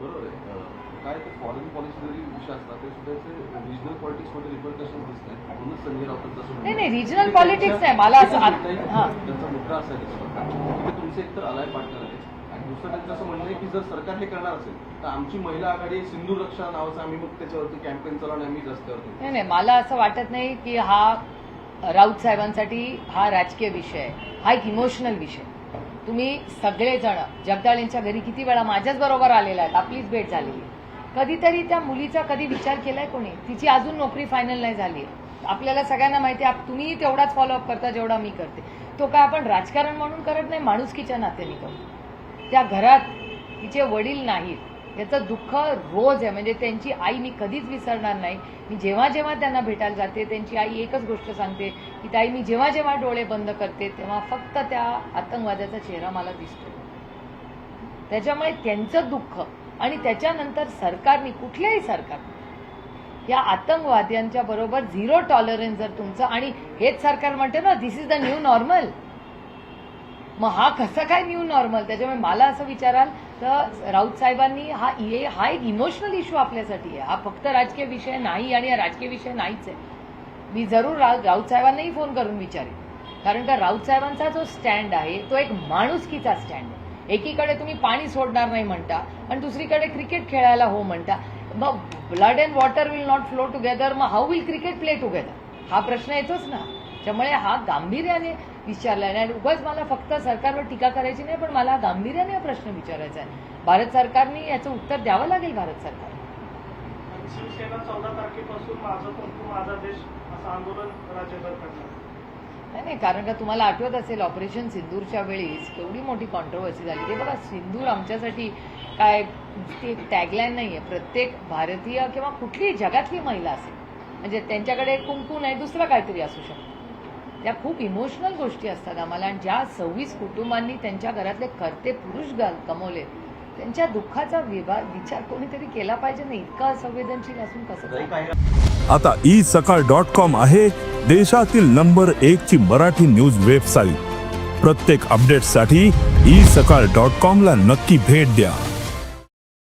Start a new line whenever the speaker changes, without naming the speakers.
बरोबर आहे. अं, काय ते फॉरेन पॉलिसी जरी विषय असला तरी सुद्धा याचे रिजनल पॉलिटिक्समध्ये रिपरकशन दिसत आहेत म्हणूनच संजय राऊत.
नाही, नाही,
ते
politics
त्यांच्या-
नाही. मला असं-
त्यांचा मुद्दा-
हां.
त्यांचा मुद्दा असा आहे त्याच्यावर. की ते तुमचे एकतर अलाय पार्टनर आहे आणि दुसरं त्यांचं असं म्हणणं आहे की जर सरकार हे करणार असेल तर आमची महिला आघाडी सिंधू रक्षा नावाचं आम्ही मग त्याच्यावरती कॅम्पेन चालवून आम्ही रस्त्यावरती
नाही नाही मला असं वाटत नाही की हा राऊत साहेबांसाठी हा राजकीय विषय आहे. हा एक इमोशनल विषय तुम्ही सगळेजण जगदाळ यांच्या घरी किती वेळा माझ्याच बरोबर आलेला आहेत आपलीच भेट झालेली आहे. कधीतरी त्या मुलीचा कधी विचार केलाय कोणी? तिची अजून नोकरी फायनल नाही झाली आपल्याला सगळ्यांना माहिती आहे तुम्ही तेवढाच फॉलोअप करता जेवढा मी करते. तो काय आपण राजकारण म्हणून करत नाही माणुसकीच्या नात्याने करतो. त्या घरात तिचे वडील नाहीत. त्याचं दुःख रोज आहे. म्हणजे त्यांची आई मी कधीच विसरणार नाही. मी जेव्हा जेव्हा त्यांना भेटायला जाते त्यांची आई एकच गोष्ट सांगते की ताई मी जेव्हा जेव्हा डोळे बंद करते तेव्हा फक्त त्या आतंकवाद्याचा चेहरा मला दिसतो. त्याच्यामुळे त्यांचं दुःख आणि त्याच्यानंतर सरकारने कुठल्याही सरकार या आतंकवाद्यांच्या बरोबर झिरो टॉलरन्स जर तुमचं आणि हेच सरकार म्हणते ना this is the new normal मग हा कसा काय न्यू नॉर्मल त्याच्यामुळे मला असं विचाराल तर राऊत साहेबांनी हा हा एक इमोशनल इश्यू आपल्यासाठी आहे. हा फक्त राजकीय विषय नाही आणि हा राजकीय विषय नाहीच आहे. मी जरूर रा- राऊत साहेबांनाही फोन करून विचारेन. कारण का राऊत साहेबांचा जो स्टँड आहे तो एक माणुसकीचा स्टँड आहे. एकीकडे तुम्ही पाणी सोडणार नाही म्हणता आणि दुसरीकडे क्रिकेट खेळायला हो म्हणता. मग blood and water will not flow together मग how will cricket play together हा प्रश्न येतोच ना. त्यामुळे हा गांभीर्याने विचारला आहे. आणि उगाच मला फक्त सरकारवर टीका करायची नाही पण मला गांभीर्याने हा प्रश्न विचारायचा आहे. भारत सरकारने याचं उत्तर द्यावं लागेल भारत सरकार?
शिवसेना चौदा तारखेपासून माझं कुंकू माझा देश असं आंदोलन राज्यभर करणार.
नाही नाही कारण का तुम्हाला आठवत असेल ऑपरेशन सिंदूरच्या वेळीस केवढी मोठी कॉन्ट्रोवर्सी झाली. ते बघा सिंदूर आमच्यासाठी काय ती टॅगलाईन नाही आहे प्रत्येक भारतीय किंवा कुठलीही जगातली महिला असेल म्हणजे त्यांच्याकडे कुंकू नाही दुसरं काहीतरी असू शकतं. त्या खूप इमोशनल गोष्टी असतात आम्हाला. आणि ज्या सव्वीस कुटुंबांनी त्यांच्या घरातले करते पुरुष ग- कमवले त्यांच्या दुःखाचा विभाग विचार कोणीतरी केला पाहिजे ना? इतका असंवेदनशील असून कसं?
आता ई सकाळ डॉट कॉम आहे. देशातील नंबर एक ची मराठी न्यूज वेबसाईट. प्रत्येक अपडेटसाठी ई सकाळ डॉट कॉम ला नक्की भेट द्या.